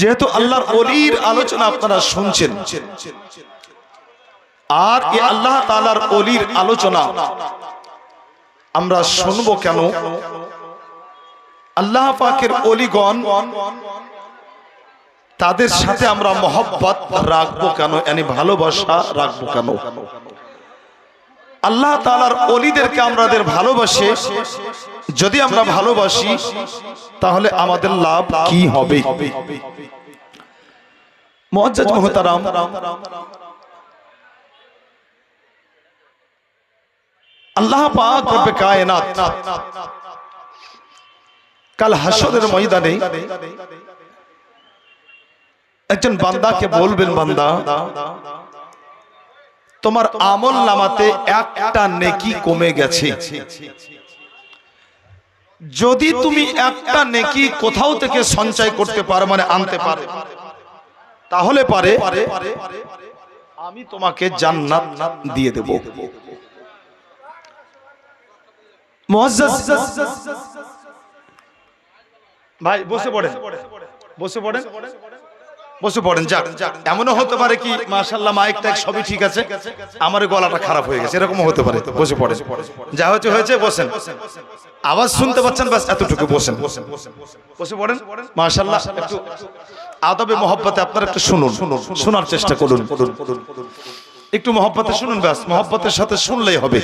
যেহেতু আল্লাহর অলির আলোচনা আপনারা শুনছেন। আর এই আল্লাহ তালার অলির আলোচনা আমরা শুনব কেন? আল্লাহ পাকের অলিগণ তাদের সাথে আমরা মহব্বত রাখব কেন? এনে ভালোবাসা রাখব কেন? আল্লাহ তালার অলিদেরকে আমাদের ভালোবাসে। যদি আমরা ভালোবাসি, তাহলে আমাদের লাভ কি হবে? আল্লাহ কাল হাসরের ময়দানে একজন বান্দাকে বলবেন, বান্দা তোমার আমল নামাতে একটা নেকি কমে গেছে। যদি তুমি একটা নেকি কোথাও থেকে সঞ্চয় করতে পারো মানে আনতে পারো। তাহলে পারে আমি তোমাকে জান্নাত দিয়ে দেব। ভাই বসে পড়েন। বসে পড়েন। বসে পড়েন যাক। এমনও হতে পারে কি মাশাল্লাহ মাইক টাইক সবই ঠিক আছে। আমার গলাটা খারাপ হয়ে গেছে এরকম হতে পারে। বসে পড়েন। যা হয়েছে হয়েছে বসেন। আওয়াজ শুনতে পাচ্ছেন বাস এতটুকু বসেন। বসে পড়েন। মাশাল্লাহ একটু আদবে মহব্বতে আপনারা একটু শুনুন। শোনার চেষ্টা করুন। একটু মহব্বতে শুনুন ব্যাস মহব্বতের সাথে শুনলেই হবে।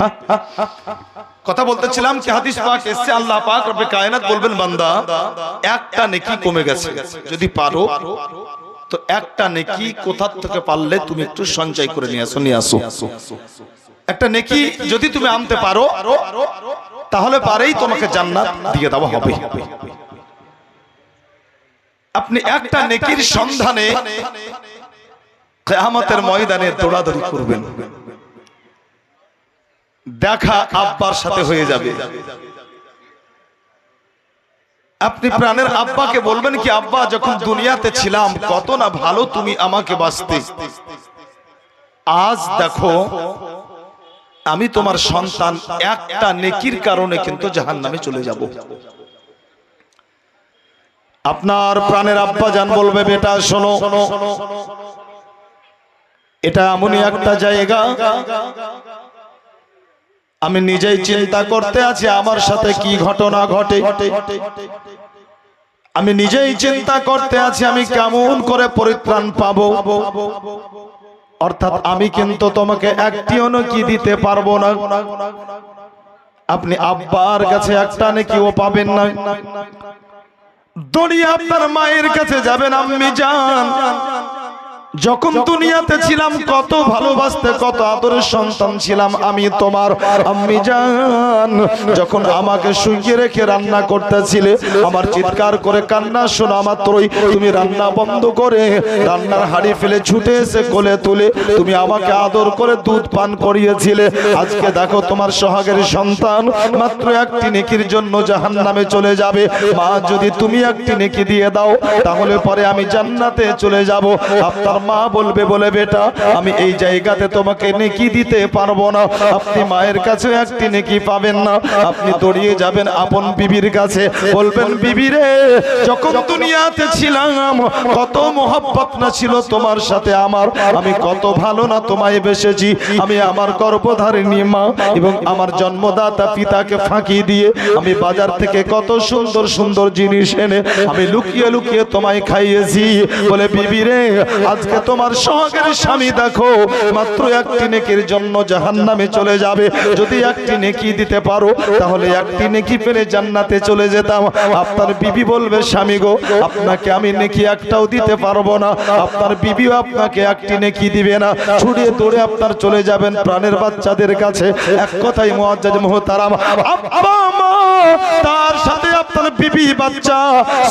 হ্যাঁ, হ্যাঁ, হ্যাঁ। কথা বলতেছিলাম কি হাদিস পাক এসছে, আল্লাহ পাক রব্বে কায়নাত বলবেন, বান্দা, একটা নেকি কমে গেছে। যদি পারো, তো একটা নেকি কোথা থেকে পারলে তুমি একটু সঞ্চয় করে নিয়ে আসো নিয়ে আসো। একটা নেকি যদি তুমি আনতে পারো, তাহলে পারেই তোমাকে জান্নাত দিয়ে দেওয়া হবে। আপনি একটা নেকির সন্ধানে কেয়ামতের ময়দানে দৌড়াদৌড়ি করবেন। দেখা আব্বার সাথে হয়ে যাবে। আপনি প্রাণের আব্বাকে বলবেন কি আব্বা যখন দুনিয়াতে ছিলাম কত না ভালো তুমি আমাকে বাঁচতে। আজ দেখো আমি তোমার সন্তান একটা নেকির কারণে কিন্তু জাহান নামে চলে যাব। আপনার প্রাণের আব্বা জান বলবে বেটা শোনো এটা এমনই একটা জায়গা আমি নিজেই চিন্তা করতে আছি আমার সাথে কি ঘটনা ঘটে। আমি নিজেই চিন্তা করতে আছি আমি কেমন করে পরিত্রাণ পাবো। অর্থাৎ আমি কিন্তু তোমাকে একটিও কি দিতে পারব না। আপনি আব্বার কাছে একটা নাকিও পাবেন না। দড়িয়ে আপনার মায়ের কাছে যাবেন, আম্মি যান যখন দুনিয়াতে ছিলাম কত ভালোবাসতে কত আদরের সন্তান ছিলাম আমি তোমার আম্মি জান। যখন আমাকে শুকিয়ে রেখে রান্না করতেছিলে আমার চিৎকার করে কান্না শোনা মাত্রই তুমি রান্না বন্ধ করে রান্নার হাড়ি ফেলে ছুটে এসে কোলে তুলে তুমি আমাকে আদর করে দুধ পান করিয়েছিলে। আজকে দেখো তোমার সোহাগের সন্তান। মাত্র একটি নেকির জন্য জাহান নামে চলে যাবে। মা যদি তুমি একটি নেকি দিয়ে দাও তাহলে পরে আমি জান্নাতে চলে যাব। আপনার মা বলবে, বলে বেটা, আমি এই জায়গাতে তোমাকে নেকি দিতে পারব না। আপনি মায়ের কাছে একটি নেকি পাবেন না। আপনি দড়িয়ে যাবেন আপন বিবির কাছে। বলবেন বিবি রে যখন দুনিয়াতে ছিলাম, কত মোহাব্বত না ছিল তোমার সাথে আমার। আমি কত ভালো না তোমায় বেসেছি। আমি আমার গর্ভধারিণী মা এবং আমার জন্মদাতা পিতাকে ফাঁকি দিয়ে আমি বাজার থেকে কত সুন্দর সুন্দর জিনিস এনে আমি লুকিয়ে লুকিয়ে তোমায় খাইয়েছি। বলে বিবি রে আজকে তোমার সহগের স্বামী দেখো, মাত্র একটি নেকির জন্য জাহান নামে চলে যাবে। যদি একটি নেকি দিতে পারো, তাহলে একটি নেকি পেলে জান্নাতে চলে যেতাম। আপনার বিবি বলবে, স্বামী গো, আপনাকে আমি নেকি একটাও দিতে পারব না। আপনার বিবিও আপনাকে একটি নেকি দিবে না। ছুড়িয়ে দৌড়ে আপনার চলে যাবেন প্রাণের বাচ্চাদের কাছে। এক কথাই মুআজ্জাজ মুহতারাম তার বিবি বাচ্চা,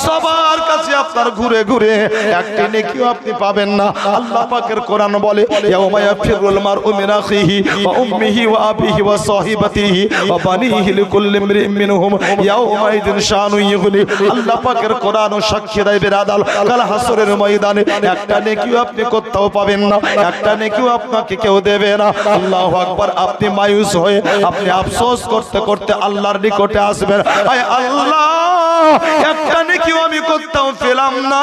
সবার কাছে আপনার ঘুরে ঘুরে একটি নেকিও আপনি পাবেন না। আল্লাহ পাকের কোরআন বলে, ইয়াউমা ইয়াফিরুল মারউ মিন আখিহি ওয়া উম্মিহি ওয়া আবিহি ওয়া সাহিবাতিহি ওয়া বানিহি লিকুল্লি ইমরিইন মিনহুম। ইয়াউমা ইদিন শানু ইগনি আল্লাহ পাকের কোরআন ও সাক্ষী দেয় বেরাদাল, কাল হাসরের ময়দানে একটা নেকিও আপনি কোথাও পাবেন না একটা নেকিও আপনাকে কেউ দেবে না। আল্লাহু আকবার, আপনি মায়ুস হয়ে, আপনি আফসোস করতে করতে আল্লাহর নিকটে আসবেন। আয় আল্লাহ! একটা নেকিও আমি করতাম পেলাম না।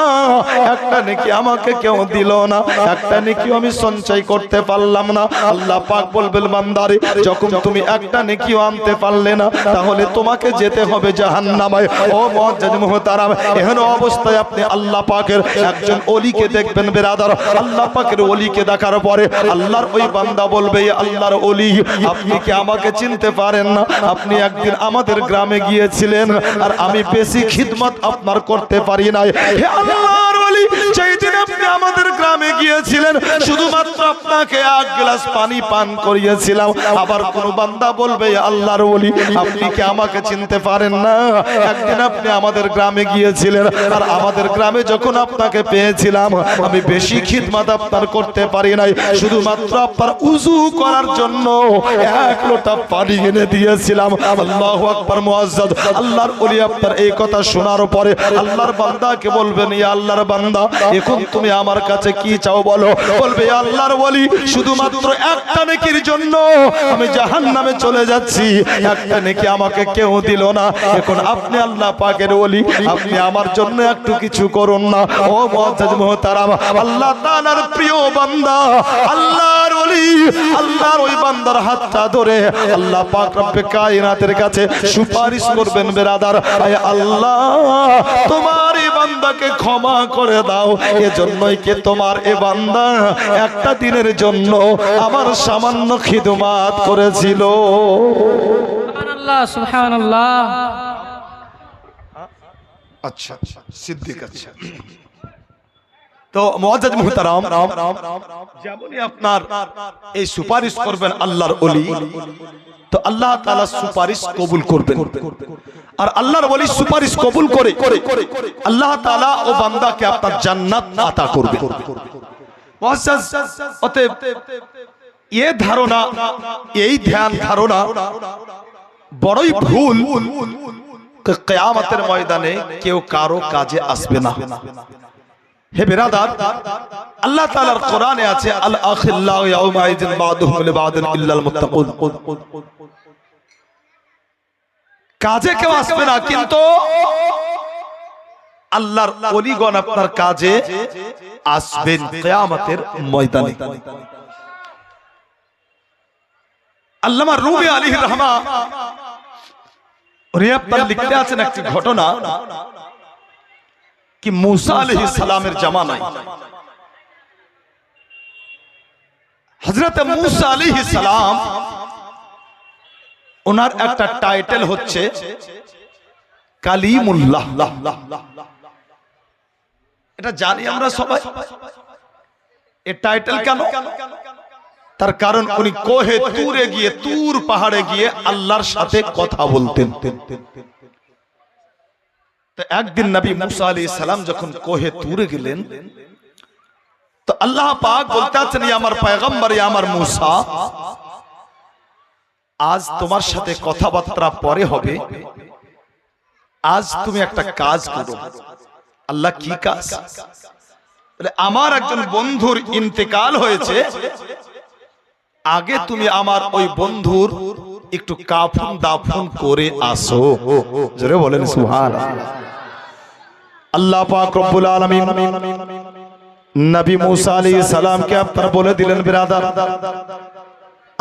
একটা নেকি আমাকে কেউ দিল না। একটা নেকিও আমি সঞ্চয় করতে পারলাম না। আল্লাহ পাক বলবেন, বান্দারে, যখন তুমি একটা নেকিও আনতে পারলে না, তাহলে তোমাকে যেতে হবে জাহান্নামায়। ও মুআজ্জাজ মুহতারাম, এহেন অবস্থায় আপনি আল্লাহ পাকের একজন ওলিকে দেখবেন বেরাদার। আল্লাহ পাকের ওলিকে দেখার পরে আল্লাহর ওই বান্দা বলবে, "এ আল্লাহর ওলি আপনি কি আমাকে চিনতে পারেন না? আপনি একদিন আমাদের গ্রামে গিয়েছিলেন, আর আমি বেশি খিদমত আপনার করতে পারি নাই। হে আল্লাহর ওলি সেই দিন আপনি আমাদের গ্রামে গিয়েছিলেন, শুধুমাত্র আপনাকে এক গ্লাস পানি পান করিয়েছিলাম। আবার কোন বান্দা বলবে আল্লাহর ওলি, আপনি কি আমাকে চিনতে পারেন না? একদিন আপনি আমাদের গ্রামে গিয়েছিলেন, আর আমাদের গ্রামে যখন আপনাকে পেয়েছিলাম, আমি বেশি খিদমাত আপনার করতে পারি নাই। শুধুমাত্র আপনার উজু করার জন্য এক লোটা পানি এনে দিয়েছিলাম। আল্লাহু আকবার মুআজ্জাদ আল্লাহর ওলি আপনার এই কথা শোনার পরে আল্লাহর বান্দাকে বলবেন ইয়া আল্লাহর বান্দা, এখন তুমি আমার কাছে কি চাও বলো? বলবে আল্লাহর বলি শুধুমাত্র একটা নেকির জন্য আমি জাহান্নামে চলে যাচ্ছি। একটা নেকি আমাকে কেউ দিল না। এখন আপনি আল্লাহ পাকের বলি আপনি আমার জন্য একটু কিছু করুন না। ও মুআজ্জাজ মুহতারাম, আল্লাহ তাআলার প্রিয় বান্দা আল্লাহর ওলি আল্লাহর ওই বান্দার হাতটা ধরে আল্লাহ পাক রব্বে কায়নাতের কাছে সুপারিশ করবেন বেরাদার। আয় আল্লাহ তোমার এই বান্দাকে ক্ষমা করে দাও এজন্যই কি তোমার এ বান্দা একটা দিনের জন্য আমার সামান্য খিদমাত করেছিল? সুবহানাল্লাহ সুবহানাল্লাহ। আচ্ছা সিদ্দিক আচ্ছা। তো মুআজ্জাজ মুহতারাম, যেমনই আপনার এই সুপারিশ করবেন আল্লাহর ওলি, তো আল্লাহ তাআলা সুপারিশ কবুল করবেন। আর আল্লাহর ওলি সুপারিশ কবুল করে, আল্লাহ তাআলা ও বান্দাকে আপনার জান্নাত আতা করবে। মুআজ্জাজ অতএব এ ধারণা, এই ধ্যান ধারণা বড়ই ভুল কেয়ামতের ময়দানে কেউ কারও কাজে আসবে না। হে বেরাদার, আল্লাহ তাআলার কোরআনে আছে, আল আখিল্লাহু ইয়াউমাইদিন বাদুহুম লিবাদিন ইল্লাল মুত্তাকুন। কাজে কেউ আসবে না, কিন্তু আল্লাহর ওলিগণ আপনার কাজে আসবেন কিয়ামতের ময়দানে। আল্লামা রুমি আলাইহির রহমা, উনি আপনার লিখতে আছেন একটি ঘটনা। কি মুসা আলাইহিস সালামের জামানায়। হযরত মুসা আলাইহিস সালাম ওনার একটা টাইটেল হচ্ছে কালিমুল্লাহ। এটা জানি আমরা সবাই। এ টাইটেল কেন? তার কারণ উনি কোহে তুরে গিয়ে তুর পাহাড়ে গিয়ে আল্লাহর সাথে কথা বলতেন। তো একদিন নবী মুসা আলী সালাম যখন কোহে তুরে গেলেন তো আল্লাহ পাক বলতে আছেন আমার পয়গম্বর আমার মুসা আজ তোমার সাথে কথাবার্তা পরে হবে আজ তুমি একটা কাজ করো আল্লাহ কি কাজ? আমার একজন বন্ধুর ইন্তেকাল হয়েছে আগে তুমি আমার ওই বন্ধুর একটু কাফন দাফন করে আসো। জোরে বলেন সুহান আল্লাহ পাক রব্বুল আলামিন নবী মুসা আলাইহিস সালামকে আপনার বলে দিলেন, বিরাদার।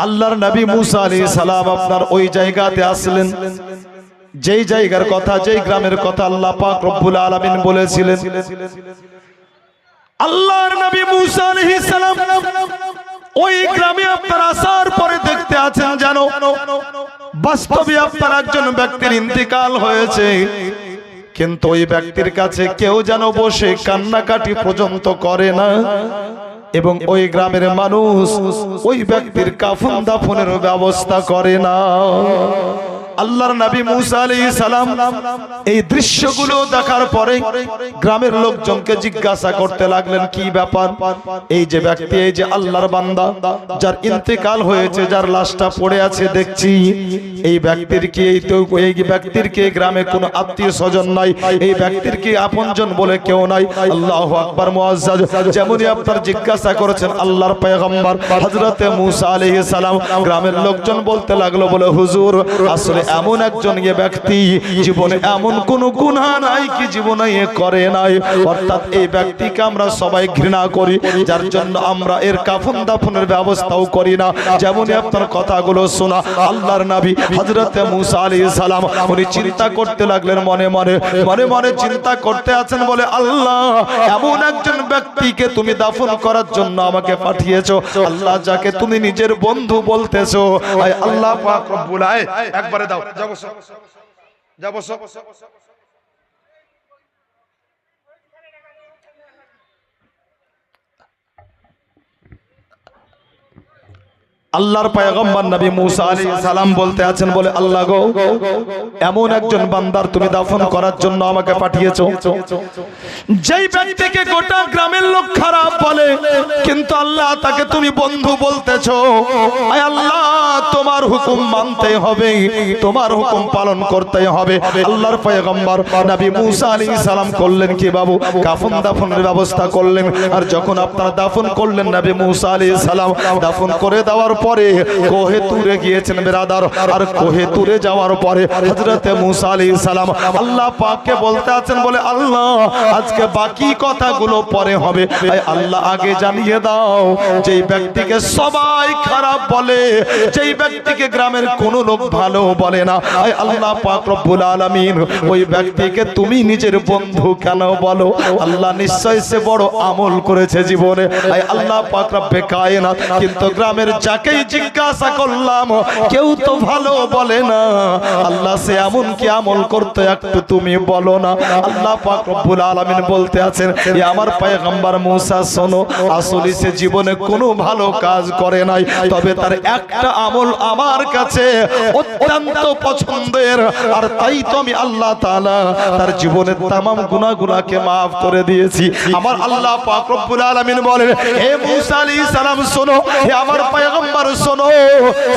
আল্লাহর নবী মুসা আলাইহিস সালাম আপনার ওই জায়গাতে আসলেন। যেই জায়গার কথা, যেই গ্রামের কথা আল্লাহ পাক রব্বুল আলামিন বলেছিলেন। আল্লাহর নবী মুসা আলাইহিস সালাম ওই গ্রামে আপনার আসার পরে দেখতে আছেন জানো বাস্তবে আপনার একজন ব্যক্তির ইন্তেকাল হয়েছে। কিন্তু ওই ব্যক্তির কাছে কেউ যেন বসে কান্নাকাটি পর্যন্ত করে না। এবং ওই গ্রামের মানুষ ওই ব্যক্তির কাফন দাফনের ব্যবস্থা করে না। আল্লাহর নবী মুসা আলাইহিস সালাম এই দৃশ্যগুলো দেখার পরে গ্রামের লোকজনকে জিজ্ঞাসা করতে লাগলেন, কি ব্যাপার? এই যে ব্যক্তি, এই যে আল্লাহর বান্দা, যার ইন্তেকাল হয়েছে, যার লাশটা পড়ে আছে, দেখছি এই ব্যক্তির কি, এই তো, এই ব্যক্তির কি গ্রামে কোনো আত্মীয় স্বজন নাই? এই ব্যক্তির কি আপনজন বলে কেউ নাই? আল্লাহ আকবার, মুআজ্জাজ। যেমনই আপনার জিজ্ঞাসা করেছেন, আল্লাহর পয়গম্বর, হযরতে মূসা আলাইহিস সালাম, গ্রামের লোকজন বলতে লাগল, বলে, হুজুর, আসলে এমন একজন ব্যক্তি জীবনে এমন কোন গুনাহ নাই কি জীবনে করে নাই। অর্থাৎ এই ব্যক্তিকে আমরা সবাই ঘৃণা করি, যার জন্য আমরা এর কাফন দাফনের ব্যবস্থাও করি না। যেমনই আপনার কথাগুলো শোনা, আল্লাহর নবী হযরতে মূসা আলাইহিস সালাম, উনি চিন্তা করতে লাগলেন মনে মনে মনে মনে চিন্তা করতে আছেন বলে, আল্লাহ, এমন একজন ব্যক্তিকে তুমি দাফন করার জন্য আমাকে পাঠিয়েছো। আল্লাহ যাকে তুমি নিজের বন্ধু বলতেছো। আল্লাহ পাক একবারে দাও। আল্লাহর পয়গম্বর নবী মুসা আলাইহিস সালাম বলতে আছেন, বলে, আল্লাহ গো, এমন একজন বান্দার তুমি দাফন করার জন্য আমাকে পাঠিয়েছো। যেই ব্যক্তিকে গোটা গ্রামের লোক খারাপ বলে, কিন্তু আল্লাহ তাকে তুমি বন্ধু বলতেছো। আয় আল্লাহ তোমার হুকুম মানতে হবে, তোমার হুকুম পালন করতে হবে। আল্লাহর পয়গম্বর নবী মুসা আলাইহিস সালাম করলেন কি বাবু? কাফন দাফনের ব্যবস্থা করলেন। আর যখন আপনারা দাফন করলেন নবী মুসা আলাইহিস সালাম, দাফন করে দেওয়ার পরে কোহে তুরে গিয়েছেন বেরাদার। আর কোহে তুরে যাওয়ার পরে হযরতে মুসা আলাইহিস সালাম আল্লাহ পাককে বলতে আছেন, বলে, আল্লাহ, আজকে বাকি কথাগুলো পরে হবে। আল্লাহ, আগে জানিয়ে দাও, যেই ব্যক্তিকে সবাই খারাপ বলে, যেই ব্যক্তিকে গ্রামের কোন লোক ভালো বলে না। আল্লাহ পাক রব্বুল আলামিন, ওই ব্যক্তিকে তুমি নিজের বন্ধু কেন বলো? আল্লাহ নিশ্চয় সে বড় আমল করেছে জীবনে। আয় আল্লাহ পাক রব্বে কায়নাত, কিন্তু গ্রামের যাকেই জিজ্ঞাসা করলাম, কেউ তো ভালো বলে না। আল্লাহ সে এমন কি আমল করতে একটু তুমি বলো না। আল্লাহ পাক রব্বুল আলামিন বলতে আছেন, এ আমার পয়গম্বর মুসা, শোনো, আসলে সে জীবনে কোনো ভালো কাজ করে নাই, তবে তার একটা আমল আমার কাছে অত্যন্ত পছন্দের। আর তাই তো আমি আল্লাহ তাআলা তার জীবনের তামাম গুনাহগুলোকে maaf করে দিয়েছি। আমার আল্লাহ পাক রব্বুল আলামিন বলেন, হে মুসা আলাইহিস সালাম, শোনো, হে আমার পয়গম্বর, শোনো,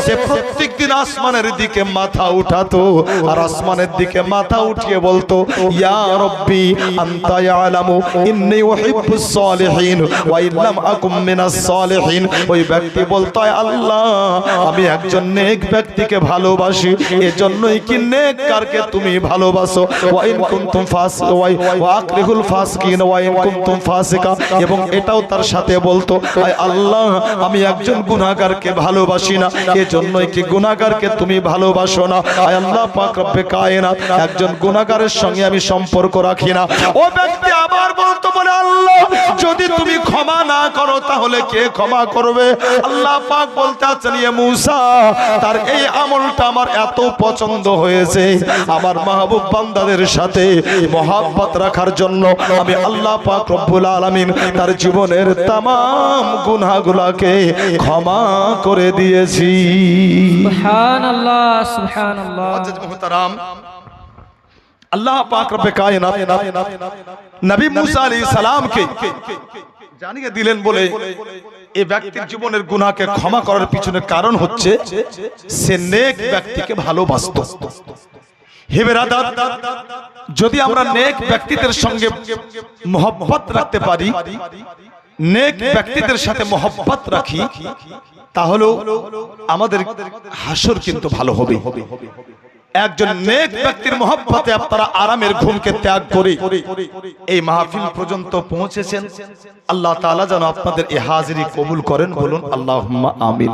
সে প্রত্যেকদিন আসমানের দিকে মাথা উঠাতো আর আসমানের দিকে মাথা উঠিয়ে বলতো, ইয়া রব্বি আনতা ইয়ালামু, ইন্নী উহিব্বুস সালিহিন ওয়া ইল্লাম আকুম মিনাস সালিহিন ওই ব্যক্তি বলতো, "আয় আল্লাহ, আমি একজন নেক ব্যক্তিকে ভালোবাসি, এজন্যই কি নেককারকে তুমি ভালোবাসো? ওয়া ইন কুনতুম ফাস ওয়া ওয়া আকরিহুল ফাসকিন ওয়া ইন কুনতুম ফাসিকা এবং এটাও তার সাথে বলতো, আয় আল্লাহ, আমি একজন গুনাহগারকে ভালোবাসি না। এজন্যই কি গুনাহগারকে তুমি ভালোবাসো না? আয় আল্লাহ, পাক রব্বে কায়নাত, একজন গুনাহগারের সঙ্গে আমি সম্পর্ক রাখি না। ও ব্যক্তি আবার বলতো, বলে আল্লাহ, যদি তুমি ক্ষমা না করো, তাহলে কে ক্ষমা করবে? আল্লাহ পাক বলতে আছেন ইয়ে মুসা তার এই আমলটা আমার এত পছন্দ হয়েছে। আমার মাহবুব বান্দাদের সাথে মহাব্বত রাখার জন্য আমি আল্লাহ পাক রব্বুল আলামিন তার জীবনের তামাম গুনাহগুলোকে ক্ষমা করে দিয়েছি। সুবহানাল্লাহ সুবহানাল্লাহ। মুহতারাম আল্লাহ পাক রব্বে কায়নাত নবী মুসা আলাইহিস সালামকে জানিয়ে দিলেন বলে এই ব্যক্তির জীবনের গুনাহকে ক্ষমা করার পিছনে কারণ হচ্ছে সে নেক ব্যক্তিকে ভালোবাসতো। যদি আমরা নেক ব্যক্তিদের সঙ্গে রাখতে পারি, নেক ব্যক্তিদের সাথে মোহব্বত রাখি তাহলে আমাদের হাসর কিন্তু ভালো হবে। একজন নেক ব্যক্তির মহব্বতে আপনারা আরামের ঘুমকে ত্যাগ করে। এই মাহফিল পর্যন্ত পৌঁছেছেন। আল্লাহ তাআলা যেন আপনাদের এই হাজিরি কবুল করেন বলুন আল্লাহ আমিন।